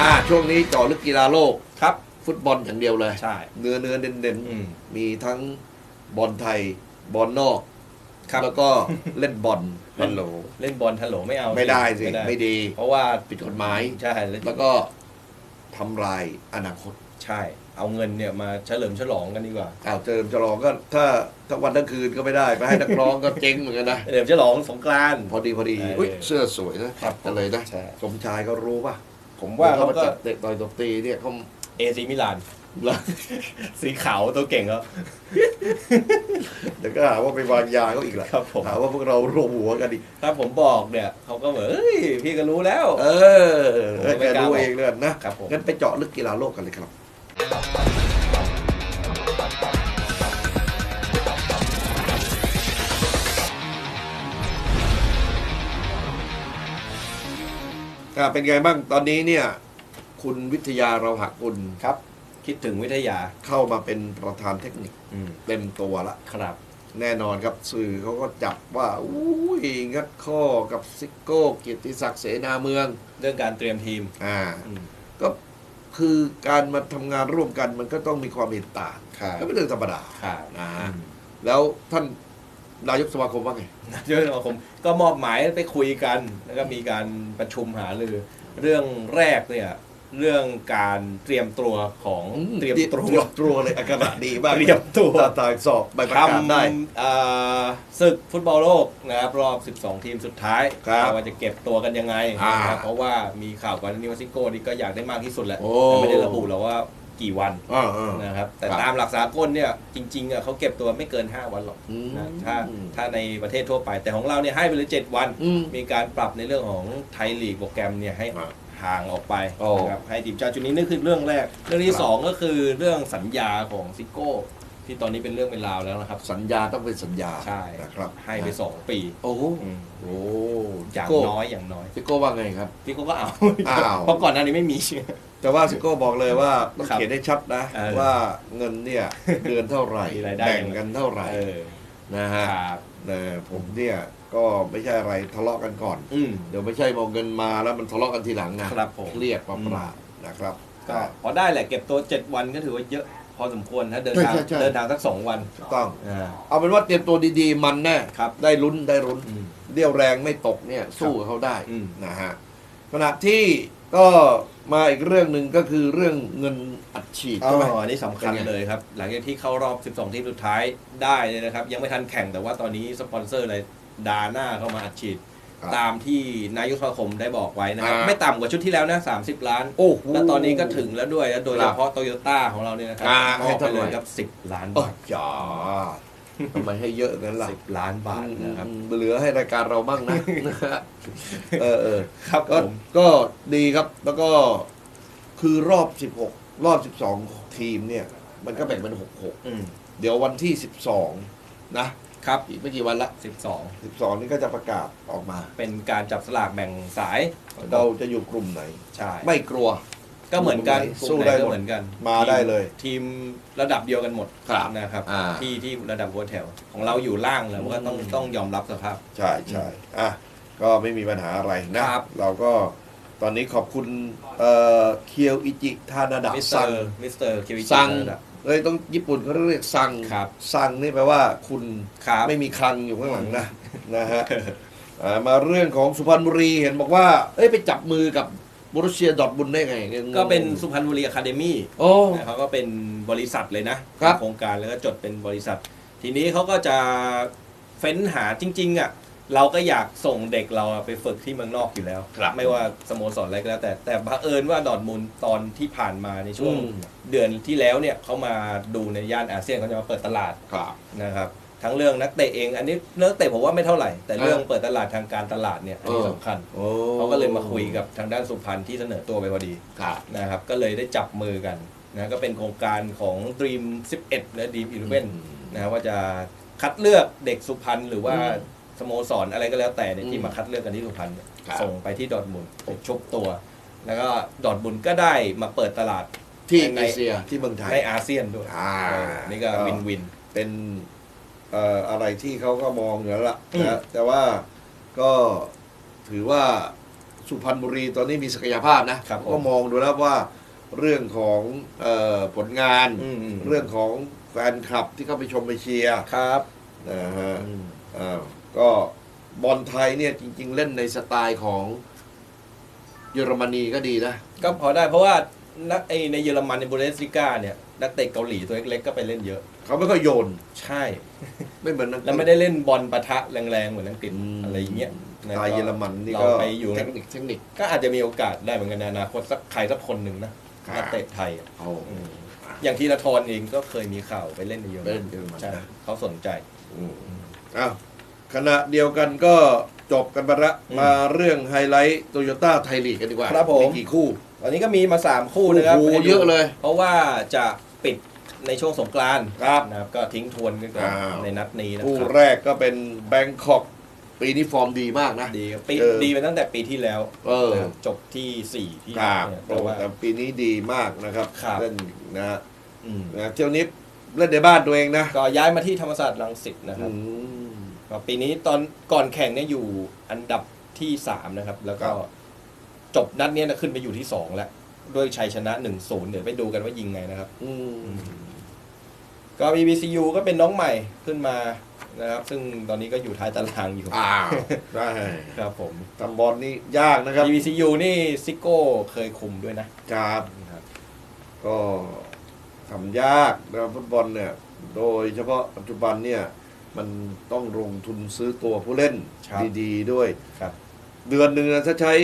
อ่าช่วงนี้เจอลึกกีฬาโลก ครับ ฟุตบอลอย่างเดียวเลยใช่ เนื้อเนื้อเด่นเด่นๆอืม มีทั้งบอลไทยบอลนอก ครับ แล้วก็เล่นบอลฮัลโหลเล่นบอลทันโหลไม่เอาไม่ได้สิไม่ได้ไม่ดีเพราะว่าผิดกฎหมาย ใช่แล้วแล้วก็ทำลายอนาคตใช่ เอาเงินเนี่ยมาเฉลิมฉลองกันดีกว่า อ้าวเจริญฉลองก็ถ้าทั้งวันทั้งคืนก็ไม่ได้ ไปให้นักร้องก็เจ๊งเหมือนกันนะ เฉลิมฉลองสงกรานต์ พอดีพอดีเอออุ้ยเสื้อสวยนะครับกันเลยนะ ใช่ สมชายก็รู้ป่ะ ผมว่าเขามาก็จัดเตะต่อยตบตีเนี่ยเขาเอซีมิลาน สีขาวตัวเก่งแล้วเดี๋ยวก็หาว่าไปวางยาเขาอีกแหละครับผมหาว่าพวกเรารวมหัวกันอีกถ้าผมบอกเนี่ยเขาก็เหมือนเอ้ยพี่ก็รู้แล้ว เออผมให้ไม่แกกล้าดูบอกเองเลยนะครับผมงั้นไปเจาะลึกกีฬาโลกกันเลยครับ อ่าเป็นไงบ้างตอนนี้เนี่ย คุณวิทยาเราหักกุลครับ คิดถึงวิทยาเข้ามาเป็นประธานเทคนิคอืมเต็มตัวละ ครับ แน่นอนครับสื่อเขาก็จับว่าอุ้ยงัดข้อกับซิโก้เกียรติศักดิ์เสนาเมือง เรื่องการเตรียมทีมอ่า อืมก็คือการมาทำงานร่วมกันมันก็ต้องมีความเห็นต่างครับก็เป็นเรื่องธรรมดาครับอ่าอืมแล้วท่าน นายกสมาคมว่าไงนายกสมาคมก็มอบหมายไปคุยกัน แล้วก็มีการประชุมหารือเรื่องแรกเนี่ยเรื่องการเตรียมตัวของเตรียมตัวเตรียมตัวเลยอากาศดีมากเตรียมตัวตาตาสอบใบประกาศได้ทำเอ่อศึกฟุตบอลโลกนะครับรอบ 12 ทีมสุดท้ายครับว่าจะเก็บตัวกันยังไงอ่านะครับเพราะว่ามีข่าวก่อนหนานี้ว่าซิโก้นี่ก็อยากได้มากที่สุดแหละโอ้แต่ไม่ได้ระบุหรอกว่า กี่วันอ่าอ่า นะครับแต่ครับตามหลักสากลเนี่ยจริงๆอะเขาเก็บตัวไม่เกิน 5 วันหรอกอืมนะถ้าถ้าในประเทศทั่วไป แต่ของเราเนี่ยให้ไปเลย 7 วัน อืม มีการปรับในเรื่องของไทยลีกโปรแกรมเนี่ยให้อ่าห่างออกไปโอ้ นะครับให้ทีมชาติชุดนี้นี่คือเรื่องแรก เรื่องที่ครับสองก็คือเรื่องสัญญาของซิโก้ ที่ตอนนี้เป็นเรื่องเป็นราวแล้วนะครับ สัญญาต้องเป็นสัญญาใช่นะครับให้ไป 2 ปีโอ้โหอืมโอ้อย่างซิโก้น้อยอย่างน้อยซิโก้ว่าไงครับซิโก้ก็เอาอ้าว เพราะก่อนหน้านี้ไม่มี แต่ว่าซิโก้บอกเลยว่าต้องครับเขียนให้ชัดนะ เออว่าเงินเนี่ยเดือนเท่าไหร่มีรายได้ แบ่งกันเท่าไหร่เออนะฮะครับแต่ผมเนี่ยก็ไม่ใช่อะไรทะเลาะกันก่อน อืม เดี๋ยวไม่ใช่มองเงินมาแล้วมันทะเลาะกันทีหลังนะครับผม เครียดเปล่าๆนะครับ ก็พอได้แหละเก็บตัว7วันก็ถือว่าเยอะ พอสมควรถ้าเดินทางใช่ใช่ใช่ เดินทางสักสองวันถูกต้อง อ่า เอาเป็นว่าเตรียมตัวดีๆ มันแน่ครับ ได้ลุ้นได้ลุ้นอืม เรี่ยวแรงไม่ตกเนี่ยสู้กับเขาได้อืม นะฮะ ขณะที่ก็มาอีกเรื่องหนึ่งก็คือเรื่องเงินอัดฉีดอ๋ใช่ไหม ออันนี้สำคัญเป็นไง เลยครับ หลังจากที่เข้ารอบ 12 ทีมสุดท้ายได้เลยนะครับ ยังไม่ทันแข่งแต่ว่าตอนนี้สปอนเซอร์เลยดาหน้าเข้ามาอัดฉีด ครับ ตามที่นายกสมาคมได้บอกไว้นะครับ อ่า ไม่ต่ำกว่าชุดที่แล้วนะ 30 ล้าน โอ้โห แล้วตอนนี้ก็ถึงแล้วด้วยแล้วโดยคเฉรับพาะโตโยต้าของเราเนี่ยนะครับอ่ามอบให้ไปเท่าไหร่ เลยครับ 10 ล้านโอ้บาทจ๋า ทำไมให้เยอะงั้นล่ะ10ล้านบาทนะครับอืมเหลือให้รายการเราบ้างนะนะฮะเออเออครับผก็มก็ดีครับแล้วก็คือรอบ16รอบ12ทีมเนี่ย มันก็แบ่งเป็นอืม66เดี๋ยววันที่12นะครับอีกไม่กี่วันละ12 12นี่ก็จะประกาศออกมา เป็นการจับสลากแบ่งสาย เราจะอยู่กลุ่มไหนใช่ไม่กลัว ก็เหมือนกันสู้กลุ่มหนได้ก็หมดเหมือนกันมาได้เลย ทีมระดับเดียวกันหมดครับนะครับ อ่า ที่ที่ระดับหัวแถว ของเราอยู่ล่างแล้วก็ต้องอืมต้องยอมรับสภาพ ใช่ใช่อะก็ไม่มีปัญหาอะไรนะ ครับ เราก็ตอนนี้ขอบคุณเอ่อเคียวอิจิทานาดะมิสเตอซัง ร์มิสเตอร์คิวิซังระดับเลยต้องญี่ปุ่นเขาเรียกซังครับ ซังนี่แปลว่าคุณครับ ไม่มีคลังอยู่ข้างหลังนะนะฮะ อ่ามาเรื่องของสุพรรณบุรีเห็นบอกว่า เอ้ยไปจับมือกับ บุรุเชียดอร์ทบุนด์ได้ไงงง ก็เป็นสุพรรณบุรีอะคาเดมี่โอ้ เขาก็เป็นบริษัทเลยนะครับ โครงการแล้วก็จดเป็นบริษัท ทีนี้เขาก็จะเฟ้นหาจริง ๆอะเราก็อยากส่งเด็กเราอะไปฝึกที่เมืองนอกอยู่แล้ว ครับไม่ว่าสโมสรอะไรก็แล้วแต่แต่บังเอิญว่าดอร์ทมุนด์ตอนที่ผ่านมาในช่วงอืม เดือนที่แล้วเนี่ยเขามาดูในย่านอาเซียนเขาจะมาเปิดตลาด ครับ นะครับ ทั้งเรื่องนักเตะเอง อันนี้เรื่องเตะผมว่าไม่เท่าไหร่ แต่เรื่องอ่าเปิดตลาดทางการตลาดเนี่ยอันนี้เออสำคัญโอ้เขาก็เลยมาคุยกับทางด้านสุพรรณที่เสนอตัวไปพอดีครับนะครับก็เลยได้จับมือกันนะก็เป็นโครงการของ Dream 11 และ Dream 11นะว่าจะคัดเลือกเด็กสุพรรณหรือว่าอืมสโมสรอะไรก็แล้วแต่เนี่ยอืมที่มาคัดเลือกกันที่สุพรรณเนี่ยครับส่งไปที่ดอร์ทมุนด์ไปชุบตัว แล้วก็ดอร์ทมุนด์ก็ได้มาเปิดตลาดที่ในเอเชียที่เมืองไทยในอาเซียนด้วยอ่าเออนี่ก็วินวินเป็นเอ่ออะไรที่เขาก็มองอยู่แล้วล่ะอืมนะแต่ว่าก็ถือว่าสุพรรณบุรีตอนนี้มีศักยภาพนะครับผมก็มองดูแล้วว่าเรื่องของเออผลงานอืมอืมเรื่องของแฟนคลับที่เข้าไปชมไปเชียร์ครับนะฮะอืมอ้าวก็บอลไทยเนี่ยจริง ๆ เล่นในสไตล์ของเยอรมนีก็ดีนะ ก็พอได้เพราะว่านักไอในเยอรมันในบูเดสลิก้าเนี่ย นักเตะเกาหลีตัวเล็กๆก็ไปเล่นเยอะ เขาไม่ค่อยโยน ใช่ ไม่เหมือนนักแล้วไม่ได้เล่นบอลปะทะแรงๆเหมือนอังกฤษมอะไรอย่างเงี้ยสไตล์เยอรมันนี่เราก็ไปอยู่เทในคนิคเทคนิคก็อาจจะมีโอกาสได้เหมือนกันในอนาคตสักใครสักคนหนึ่งนะครับนักเตะไทยอะโอ้อืมอย่างทีละทรเองก็เคยมีข่าวไปเล่นในเยอรเล่มันนเยอรมัน ใช่นะเขาสนใจ อืมอ้าวขณะเดียวกันก็จบกันไปละอืมมาเรื่องไฮไลท์โตโยต้าไทยลีกกันดีกว่าครับผม กี่คู่วันนี้ก็มีมาสามคู่นะครับโอ้โหให้ดูเยอะเลย เพราะว่าจะปิด ในช่วงสงกรานต์ครับ นะครับก็ทิ้งทวนกันก่อนอ้าว ในนัดนี้นะคู่ครับแรกก็เป็นแบงคอกปีนี้ฟอร์มดีมากนะ ดีครับปีเออดีไปตั้งแต่ปีที่แล้วเออ นะครับจบที่สี่ที่ครับเนี่ยโอ้แต่ว่า แต่ปีนี้ดีมากนะครับครับ เล่นนะฮะอืมนะเที่ยวนี้เล่นในบ้านตัวเองนะก็ย้ายมาที่ธรรมศาสตร์รังสิตนะครับ อืม ก็ปีนี้ตอนก่อนแข่งเนี่ยอยู่อันดับที่สามนะครับ แล้วก็ครับ จบนัดเนี้ยนะขึ้นไปอยู่ที่สองแล้ว ด้วยชัยชนะ1นศูนย์เดี๋ยวไปดูกันว่ายิงไงนะครับ อืม ก็ BBCU ก็เป็นน้องใหม่ขึ้นมานะครับ ซึ่งตอนนี้ก็อยู่ท้ายตารางอยู่อ้าวได้ครับผมทำบอลนี่ยากนะครับ BBCU นี่ซิโก้เคยคุมด้วยนะครับครับก็ทำยากนะครับฟุตบอลเนี่ย โดยเฉพาะปัจจุบันเนี่ย มันต้องลงทุนซื้อตัวผู้เล่นครับดี ๆ ด้วย ครับ เดือนหนึ่งนะถ้าใช้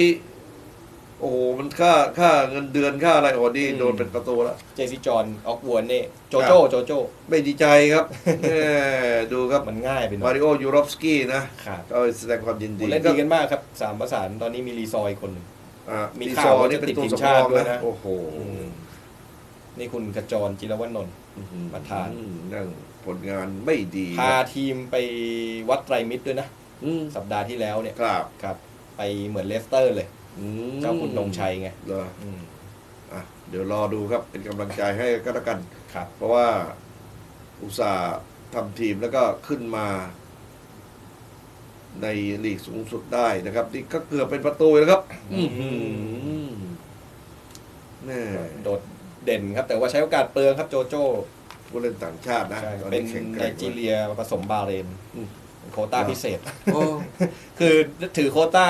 โอ้โหมันค่าค่าเงินเดือนค่าอะไรโอ้นี่โดนเป็นประตูแล้วเจซี่จอห์นออกวนเน่โจโจ้โจโจ้ไม่ดีใจครับแหมดูครับมันง่ายไปหน่มาอยริโอยูรอฟสกี้นะครับก็แสดงความยินดีเล่นดีกันมากครับสามประสานตอนนี้มีรีซอยคนหนึ่ง อะมีมีข่าซวอว่านี่จะเป็นติดตัวทีมสำชารติองด้วยนะนะ โอ้โหนี่คุณกระจรจิรวานนท์ ประธาน อืมนั่งผลงานไม่ดีพาทีมไปวัดไตรมิตรด้วยนะ อืมสัปดาห์ที่แล้วเนี่ยครับ ครับ ไปเหมือนเลสเตอร์เลยอืม เจ้าคุณนงชัยไงเหรออืมอะเดี๋ยวรอดูครับเป็นกำลังใจให้ก็แล้วกัน ครับ เพราะว่าอุตส่าห์ทำทีมแล้วก็ขึ้นมา ในลีกสูงสุดได้นะครับ นี่ก็เกือบเป็นประตูแล้วครับอืมอื้อหือแม่โดดเด่นครับ แต่ว่าใช้โอกาสเปลืองครับโจโจ้ผู้เล่นต่างชาตินะใช่ตอนเป็นนี้แข่งแกไนร่ง จีเรียผสมบาห์เรนอืมเป็นโควต้าพิเศษ โอ้ คือถือโควต้า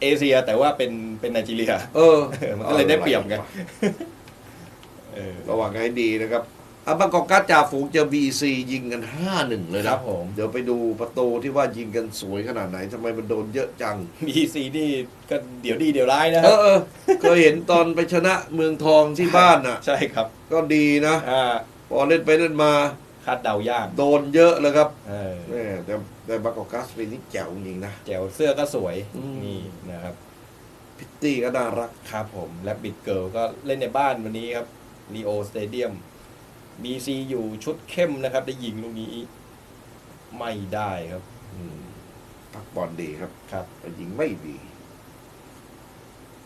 เอเชียแต่ว่าเป็นเป็นไนจีเรียเออเออมันก็เลยได้เปรียบไงเออระหว่างให้ดีนะครับอาบางกอกการ์ดจ่าฝูงเจอ BC ยิงกัน5-1เลยคนะรับผม เดี๋ยวไปดูประตูที่ว่ายิงกันสวยขนาดไหนทำไมมันโดนเยอะจังบีซีนี่ก็เดี๋ยวดีเดี๋ยวร้ายนะคเอรับอเออเคยเห็นตอนไปชนะเมืองทองที่บ้านน่ะ ใช่ครับ ก็ดีนะอ่าพอเล่นไปเล่นมาคาดเดายากโดนเยอะเลยครับเออแม่แต่แต่บางกอกการ์ดปีนี้แจ๋วจริงนะ แจ๋วเสื้อก็สวยอืม นี่นะครับพิตตี้ก็น่ารัก ครับผมและบิดเกิลก็เล่นในบ้านวันนี้ครับรีโอสเตเดียมบีซีอยู่ชุดเข้มนะครับ ได้ยิงลูกนี้ไม่ได้ครับอืมพักบอลดีครับครับ แต่ยิงไม่ดี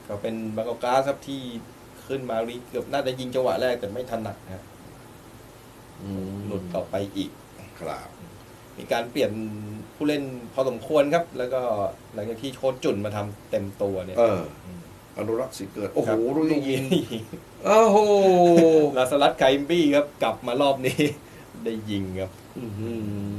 ก็เป็นบางกอกกราสครับที่ขึ้นมารีเกือบน่าจะยิงจังหวะแรกแต่ไม่ถนัดนะครับอืม หลุดต่อไปอีกครับ มีการเปลี่ยนผู้เล่นพอสมควรครับ แล้วก็หลังจากที่โค้ชจุนมาทำเต็มตัวเนี่ย เออ อนุรักษ์สิเกิด โอ้โห ครับลูกนี้ยิงยิงโอ้โหลาสลัดไคมบี้ครับ กลับมารอบนี้ ได้ยิงครับ อื้อหือ